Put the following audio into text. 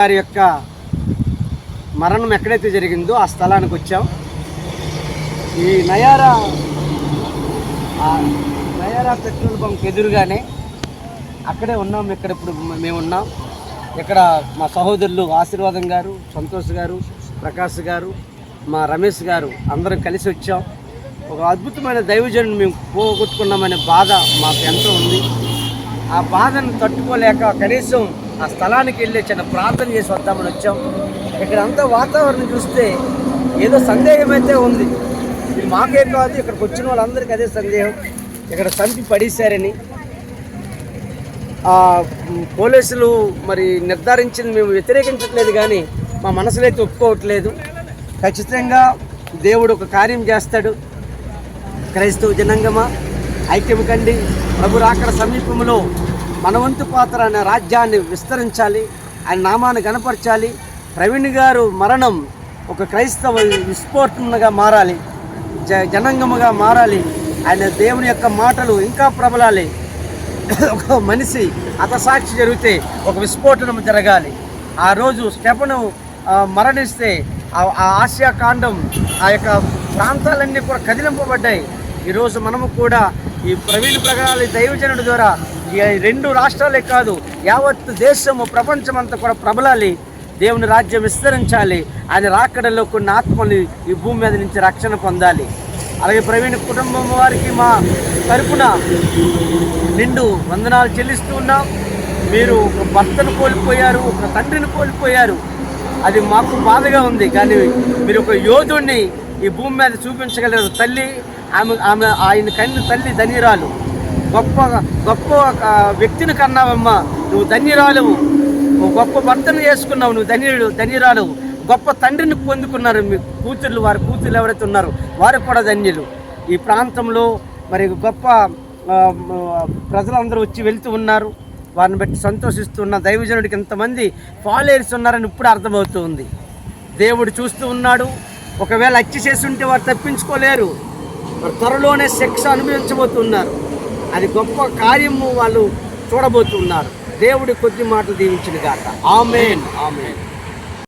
గారి యొక్క మరణం ఎక్కడైతే జరిగిందో ఆ స్థలానికి వచ్చాం. ఈ నయారా నయారా పెట్రోల్ బంక్ ఎదురుగానే అక్కడే ఉన్నాం. ఇక్కడ ఇప్పుడు మేము ఉన్నాం. ఇక్కడ మా సహోదరులు ఆశీర్వాదం గారు సంతోష్ గారు ప్రకాష్ గారు మా రమేష్ గారు అందరం కలిసి వచ్చాం. ఒక అద్భుతమైన దైవజనుని మేము పోగొట్టుకున్నామనే బాధ మాకు ఎంతో ఉంది. ఆ బాధను తట్టుకోలేక కనీసం ఆ స్థలానికి వెళ్ళి చిన్న ప్రార్థన చేసి వద్దామని వచ్చాం. ఇక్కడ అంతా వాతావరణం చూస్తే ఏదో సందేహం అయితే ఉంది. ఇది మాకే కాదు ఇక్కడికి వచ్చిన వాళ్ళందరికీ అదే సందేహం. ఇక్కడ చంపి పడేశారని. ఆ, పోలీసులు మరి నిర్ధారించింది మేము వ్యతిరేకించట్లేదు కానీ మా మనసులో అయితే ఒప్పుకోవట్లేదు. ఖచ్చితంగా దేవుడు ఒక కార్యం చేస్తాడు. క్రైస్తవ జనాంగమా ఐక్యం కండి. ప్రభు రాకడ సమీపంలో మనవంతు పాత్ర అనే రాజ్యాన్ని విస్తరించాలి ఆయన నామాన్ని కనపరచాలి. ప్రవీణ్ గారు మరణం ఒక క్రైస్తవ విస్ఫోటనగా మారాలి జ జనాంగముగా మారాలి. ఆయన దేవుని యొక్క మాటలు ఇంకా ప్రబలాలి. ఒక మనిషి అతసాక్షి జరిగితే ఒక విస్ఫోటనం జరగాలి. ఆ రోజు స్టెపను మరణిస్తే ఆ- ఆసియా కాండం ఆ యొక్క ప్రాంతాలన్నీ కూడా కదిలింపబడ్డాయి. ఈరోజు మనము కూడా ఈ ప్రవీణ్ ప్రగాలి దైవజనుడి ద్వారా రెండు రాష్ట్రాలే కాదు యావత్ దేశము ప్రపంచమంతా కూడా ప్రబలాలి దేవుని రాజ్యం విస్తరించాలి ఆయన రాకడలో కొన్ని ఆత్మలు ఈ భూమి మీద నుంచి రక్షణ పొందాలి. అలాగే ప్రవీణ్ కుటుంబం వారికి మా తరపున నిండు వందనాలు చెల్లిస్తూ ఉన్నాం. మీరు ఒక భర్తను కోల్పోయారు ఒక తండ్రిని కోల్పోయారు. అది మాకు బాధగా ఉంది కానీ మీరు ఒక యోధుడిని ఈ భూమి మీద చూపించగలరు తల్లి. ఆమె ఆమె ఆయన కన్ను తల్లి ధన్యురాలు గొప్ప గొప్ప వ్యక్తిని కన్నావమ్మా. నువ్వు ధన్యురాలవు. గొప్ప భర్తను చేసుకున్నావు. నువ్వు ధన్యుడు ధన్యురాలవు. గొప్ప తండ్రిని పొందుకున్నారు మీ కూతుర్లు. వారి కూతుర్లు ఎవరైతే ఉన్నారో వారు కూడా ధన్యులు. ఈ ప్రాంతంలో మరి గొప్ప ప్రజలందరూ వచ్చి వెళ్తూ ఉన్నారు. వారిని బట్టి సంతోషిస్తున్న దైవజనుడికి ఇంతమంది ఫాలోయర్స్ ఉన్నారని ఇప్పుడు అర్థమవుతుంది. దేవుడు చూస్తూ ఉన్నాడు. ఒకవేళ హత్య చేసి ఉంటే వారు తప్పించుకోలేరు. త్వరలోనే శిక్ష అనుభవించబోతున్నారు. అది గొప్ప కార్యము వాళ్ళు చూడబోతున్నారు. దేవుడి కొద్ది మాటలు దీవించిన గాక. ఆమెన్. ఆమెన్.